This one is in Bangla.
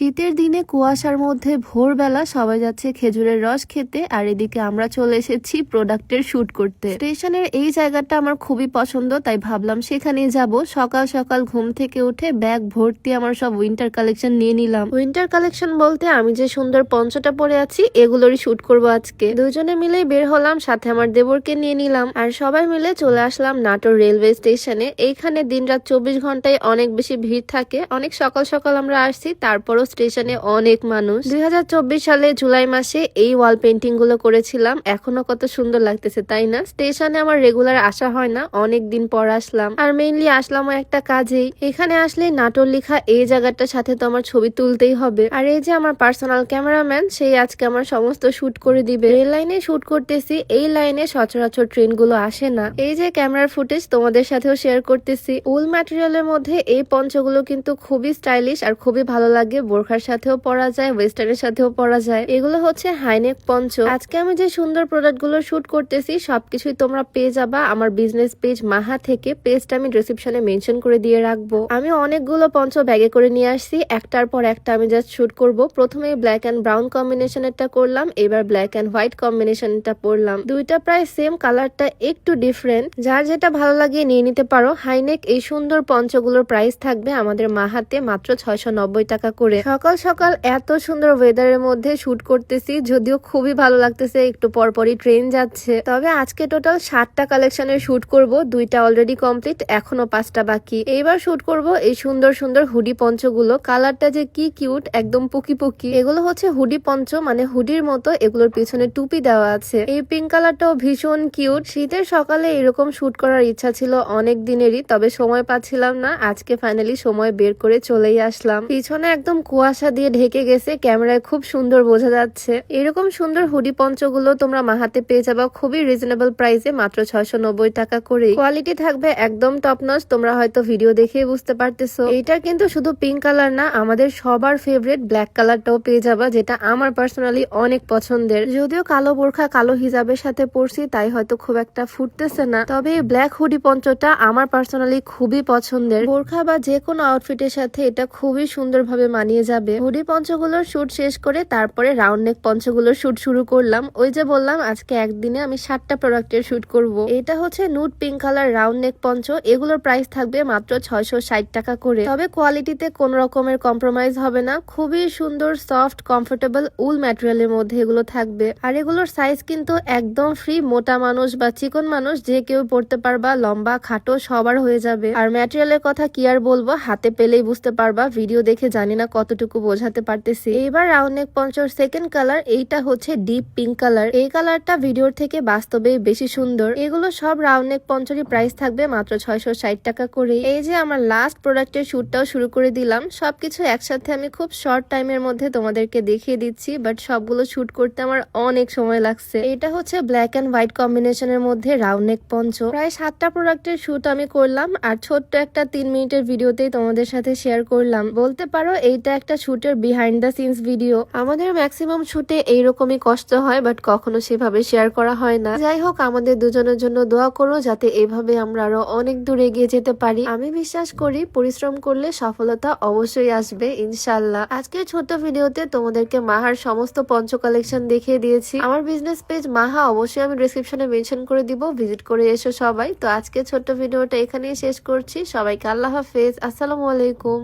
শীতের দিনে কুয়াশার মধ্যে ভোরবেলা সবাই যাচ্ছে খেজুরের রস খেতে, আর এদিকে আমরা চলে এসেছি প্রোডাক্টের শুট করতে। স্টেশনের এই জায়গাটা আমার খুবই পছন্দ, তাই ভাবলাম সেখানে যাব। সকাল সকাল ঘুম থেকে উঠে ব্যাগ ভর্তি আমার সব উইন্টার কালেকশন নিয়ে নিলাম। উইন্টার কালেকশন বলতে আমি যে সুন্দর পঞ্চটা পরে আছি, এগুলোরই শুট করব আজকে। দুজনে মিলেই বের হলাম, সাথে আমার দেবরকে নিয়ে নিলাম, আর সবাই মিলে চলে আসলাম নাটোর রেলওয়ে স্টেশনে। এইখানে দিনরাত চব্বিশ ঘন্টায় অনেক বেশি ভিড় থাকে, অনেক সকাল সকাল আমরা আসছি, তারপরও স্টেশনে অনেক মানুষ। দুই হাজার চব্বিশ সালে জুলাই মাসে এই ওয়াল পেন্টিংগুলো করেছিলাম। এখনও কত সুন্দর লাগতেছে, তাই না? স্টেশনে আমার রেগুলার আসা হয় না, অনেক দিন পর আসলাম। আর মেইনলি আসলাম একটা কাজেই। এখানে আসলে নাটোর লেখা এই জায়গাটার সাথে তো আমার ছবি তুলতেই হবে। আর এই যে আমার পার্সোনাল ক্যামেরাম্যান, সেই আজকে আমার সমস্ত শুট করে দিবে। রেল লাইনে শুট করতেছি, এই লাইনে সচরাচর ট্রেনগুলো আসে না। এই যে ক্যামেরার ফুটেজ তোমাদের সাথেও শেয়ার করতেছি। উল ম্যাটেরিয়ালের মধ্যে এই পঞ্চগুলো কিন্তু খুবই স্টাইলিশ আর খুবই ভালো লাগে বোরখার সাথেও পরা যায়, ওয়েস্টার্নের সাথেও পরা যায়। এগুলো হচ্ছে হাইনেক পঞ্চ। আজকে আমি যে সুন্দর প্রোডাক্টগুলো শুট করতেছি, সবকিছুই তোমরা পেয়ে যাবা। আমার বিজনেস পেজ মাহা থেকে পেজটা আমি ডিসক্রিপশনে মেনশন করে দিয়ে রাখব। আমি অনেকগুলো পঞ্চ ব্যাগে করে নিয়ে আসছি। একটার পর একটা আমি জাস্ট শুট করব। প্রথমে ব্ল্যাক অ্যান্ড ব্রাউন কম্বিনেশনেরটা করলাম, এবার ব্ল্যাক অ্যান্ড হোয়াইট কম্বিনেশনটা পরলাম। দুইটা প্রায় সেম কালারটা একটু ডিফারেন্ট যার যেটা ভালো লাগে নিয়ে নিতে পারো। হাইনেক এই সুন্দর পঞ্চগুলোর প্রাইস থাকবে আমাদের মাহাতে মাত্র ছয়শো নব্বই টাকা করে। সকাল সকাল এত সুন্দর ওয়েদারের মধ্যে শুট করতেছি, যদিও খুবই ভালো লাগতেছে, একটু পরপরই ট্রেন যাচ্ছে। তবে আজকে টোটাল সাতটা কালেকশনের শুট করব, দুইটা অলরেডি কমপ্লিট এখনও পাঁচটা বাকি। এইবার শুট করব এই সুন্দর সুন্দর হুডি পঞ্চগুলো। কালারটা যে কি কিউট একদম পুকি পুকি। এগুলো হচ্ছে হুডি পঞ্চ মানে হুডির মতো, এগুলোর পিছনে টুপি দেওয়া আছে। এই পিঙ্ক কালারটাও ভীষণ কিউট শীতের সকালে এরকম শুট করার ইচ্ছা ছিল অনেক দিনেরই, তবে সময় পাচ্ছিলাম না। আজকে ফাইনালি সময় বের করে চলেই আসলাম। পিছনে একদম কুয়াশা দিয়ে ঢেকে গেছে, ক্যামেরায় খুব সুন্দর বোঝা যাচ্ছে। এরকম সুন্দর হুডি পঞ্চগুলো তোমরা মাহাতে পেয়ে যাবা খুবই রিজনেবল প্রাইসে মাত্র ছয়শো নব্বই টাকা করে কোয়ালিটি থাকবে একদম টপ নচ তোমরা হয়তো ভিডিও দেখে বুঝতে পারতেছো। এটা কিন্তু শুধু পিঙ্ক কালার না, আমাদের সবার ফেভারিট ব্ল্যাক কালারটাও পেয়ে যাবা, যেটা আমার পার্সোনালি অনেক পছন্দের। যদিও কালো বোরখা, কালো হিজাবের সাথে পরছি, তাই হয়তো খুব একটা ফুটতেছে না। তবে ব্ল্যাক হুডি পঞ্চটা আমার পার্সোনালি খুবই পছন্দের। বোরখা বা যে কোনো আউটফিটের সাথে এটা খুবই সুন্দরভাবে মানিয়ে যাবে। হুডি পঞ্চগুলোর শুট শেষ করে তারপরে রাউন্ড নেক পঞ্চগুলোর শুট শুরু করলাম। ওই যে বললাম, আজকে একদিনে আমি সাতটা প্রোডাক্টের শুট করব। এটা হচ্ছে nude pink colour round neck পঞ্চ। এগুলোর প্রাইস থাকবে মাত্র ছয়শো ষাট টাকা করে। তবে কোয়ালিটিতে কোন রকমের কম্প্রোমাইজ হবে না। খুবই সুন্দর সফট কমফোর্টেবল উল ম্যাটেরিয়ালের মধ্যে এগুলো থাকবে। আর এগুলোর সাইজ কিন্তু একদম ফ্রি মোটা মানুষ বা চিকন মানুষ যে কেউ পড়তে পারবা, লম্বা, খাটো, সবার হয়ে যাবে। আর ম্যাটেরিয়ালের কথা কি আর বলব, হাতে পেলেই বুঝতে পারবা। ভিডিও দেখে জানি না কতটুকু বোঝাতে পারতেছি? এবার রাউন্ড পঞ্চর সেকেন্ড কালার এইটা হচ্ছে ডিপ পিঙ্ক কালার এই কালারটা ভিডিওর থেকে বাস্তবে বেশি সুন্দর। এগুলো সব রাউন্ড নেক পঞ্চরই প্রাইস থাকবে মাত্র ছয়শো ষাট টাকা করে এই যে আমার লাস্ট প্রোডাক্টের শুটটাও শুরু করে দিলাম। সবকিছু একসাথে আমি খুব শর্ট টাইমের মধ্যে তোমাদেরকে দেখিয়ে দিচ্ছি বাট সবগুলো শুট করতে আমার অনেক সময় লাগছে। এটা হচ্ছে ব্ল্যাক অ্যান্ড হোয়াইট কম্বিনেশনের মধ্যে রাউন্ড নেক পঞ্চ প্রায় সাতটা প্রোডাক্টের শুট আমি করলাম, আর ছোট্ট একটা তিন মিনিটের ভিডিওতেই তোমাদের সাথে শেয়ার করলাম। বলতে পারো, এইটা একটা শুটের বিহাইন্ড দ্য সিনস ভিডিও আমাদের ম্যাক্সিমাম শুটে এইরকমই কষ্ট হয় বাট কখনো সেভাবে শেয়ার করা হয় না। যাই হোক, আমাদের দুজনের জন্য দোয়া করো, যাতে এভাবে আমরা আরও অনেক দূর এগিয়ে যেতে পারি। আমি বিশ্বাস করি, পরিশ্রম করলে সফলতা অবশ্যই আসবে ইনশাল্লাহ আজকের ছোট্ট ভিডিওতে তোমাদেরকে মাহার সমস্ত পঞ্চ কালেকশন দেখিয়ে দিয়েছি। আমার বিজনেস পেজ মাহা অবশ্যই আমি ডিসক্রিপশনে মেনশন করে দিব ভিজিট করে এসো সবাই। তো আজকে ছোট্ট ভিডিওটা এখানেই শেষ করছি। সবাইকে আল্লাহ হাফেজ। আসসালামু আলাইকুম।